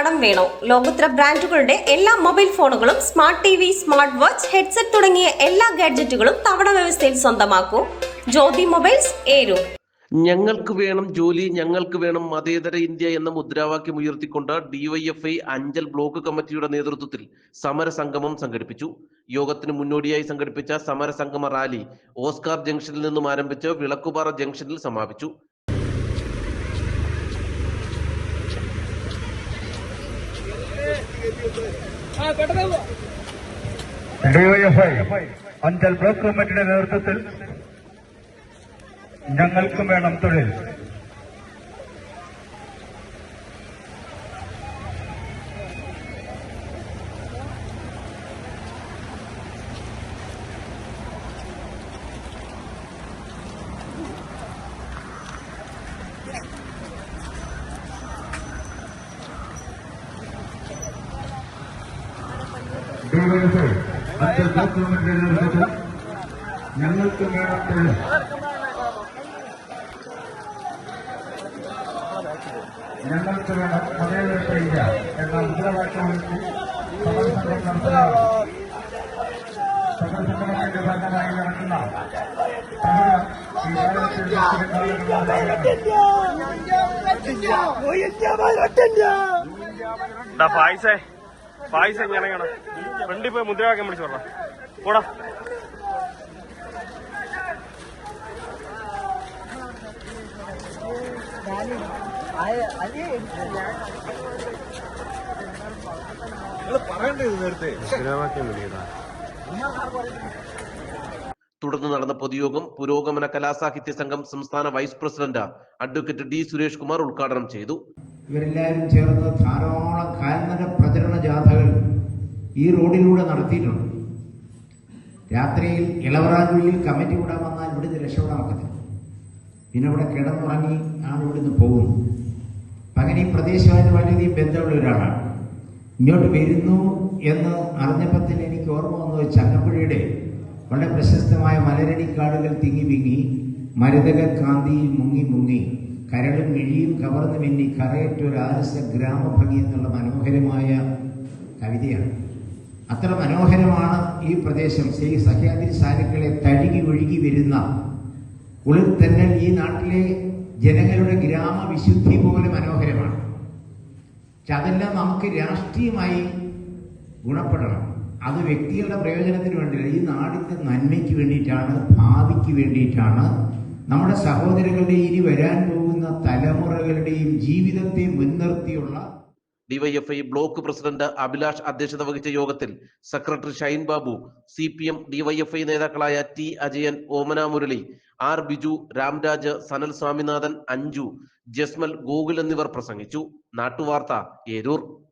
കടം വേണോ? ലോകോത്തര ബ്രാൻഡുകളുടെ എല്ലാ മൊബൈൽ ഫോണുകളും smart T V smart watch headset തുടങ്ങിയ എല്ലാ ഗാഡ്ജറ്റുകളും തവണ വ്യവസ്ഥയിൽ സ്വന്തമാക്കൂ. ജ്യോതി മൊബൈൽസ് ഏരു. ഞങ്ങൾക്ക് വേണം ജോലി ഞങ്ങൾക്ക് വേണം മതേതര ഇന്ത്യ എന്ന മുദ്രാവാക്യം ഉയർത്തിക്കൊണ്ട് ഡിവൈഎഫ്ഐ അഞ്ചൽ ബ്ലോക്ക് കമ്മിറ്റിയുടെ നേതൃത്വത്തിൽ സമരസംഗമം സംഘടിപ്പിച്ചു. യോഗത്തിന് മുന്നോടിയായി സംഘടിപ്പിച്ച സമരസംഗമ റാലി ഓസ്കാർ ജംഗ്ഷനിൽ നിന്നും ആരംഭിച്ച് വിളക്കുപാറ ജംഗ്ഷനിൽ സമാപിച്ചു. ഡിവൈഎഫ്ഐ അഞ്ചൽ ബ്ലോക്ക് കമ്മിറ്റിയുടെ നേതൃത്വത്തിൽ ഞങ്ങൾക്കും വേണം തൊഴിൽ. ഡിവൈഎഫ്ഐ അഞ്ചൽ ബ്ലോക്ക് കമ്മിറ്റിയുടെ നേതൃത്വത്തിൽ ഞങ്ങൾക്കും വേണം തൊഴിൽ ഞങ്ങൾക്ക് വേണം മതേതര ഇന്ത്യ എന്ന മുദ്രാവാക്യം ഉയർത്തി സമരസംഘം നടത്തുന്ന സമരസംഘത്തിന്റെ ഭാഗമായി നടക്കുന്ന സമരം ഈ ഡാ പായസേ ഇറങ്ങണം ഫ്രണ്ടിൽ പോയി മുദ്രാവാക്യം പിടിച്ചു പറഞ്ഞ. വിളിയതാ. തുടർന്ന് നടന്ന പൊതുയോഗം പുരോഗമന കലാസാഹിത്യ സംഘം സംസ്ഥാന vice president advocate D Suresh Kumar ഉദ്ഘാടനം ചെയ്തു. ഇവരെല്ലാവരും ചേർന്ന് ധാരാളം കാൽനട പ്രചരണ ജാഥകൾ ഈ റോഡിലൂടെ നടത്തിയിട്ടുണ്ട്. രാത്രിയിൽ ഇളവറാങ്കുള്ളിൽ കമ്മിറ്റി കൂടാൻ വന്നാൽ ഇവിടുന്ന് രക്ഷപ്പെടാൻ ഒക്കത്തില്ല പിന്നെ ഇവിടെ കിടന്നുറങ്ങി ആണ് ഇവിടുന്ന് പോകുന്നു അപ്പം അങ്ങനെ ഈ പ്രദേശമായിട്ട് വളരെയധികം ബന്ധമുള്ള ഒരാളാണ്. ഇങ്ങോട്ട് വരുന്നു എന്ന് അറിഞ്ഞപ്പോൾ തന്നെ എനിക്ക് ഓർമ്മ വന്നത് ചങ്ങമ്പുഴയുടെ വളരെ പ്രശസ്തമായ മലരടിക്കാടുകൾ തിങ്ങി വിങ്ങി മരുതക കാന്തി മുങ്ങി മുങ്ങി. കരളും മിഴിയും കവർന്ന് മിന്നി കറയറ്റൊരാലസ ഗ്രാമഭംഗി എന്നുള്ള മനോഹരമായ കവിതയാണ്. അത്ര മനോഹരമാണ് ഈ പ്രദേശം. ശ്രീ സഹ്യാദ്രി സാരുക്കളെ തഴുകി ഒഴുകി വരുന്ന കുളിർത്തന്നൽ ഈ നാട്ടിലെ ജനങ്ങളുടെ ഗ്രാമവിശുദ്ധി പോലെ മനോഹരമാണ്. പക്ഷെ അതെല്ലാം നമുക്ക് രാഷ്ട്രീയമായി ഗുണപ്പെടണം. അത് വ്യക്തികളുടെ പ്രയോജനത്തിന് വേണ്ടിയില്ല. ഈ നാടിന്റെ നന്മയ്ക്ക് വേണ്ടിയിട്ടാണ് ഭാവിക്ക് വേണ്ടിയിട്ടാണ് നമ്മുടെ സഹോദരങ്ങളുടെ ഇനി വരാൻ പോകുന്ന തലമുറകളുടെയും ജീവിതത്തെ മുൻനിർത്തിയുള്ള D Y F I block president Abhilash അധ്യക്ഷത വഹിച്ച യോഗത്തിൽ secretary Shine Babu C P M DYFI നേതാക്കളായ ടി അജയൻ ഓമന മുരളി ആർ ബിജു രാംരാജ് സനൽ സ്വാമിനാഥൻ അഞ്ജു ജസ്മൽ ഗോകുൽ എന്നിവർ പ്രസംഗിച്ചു. നാട്ടുവാർത്ത ഏരൂർ.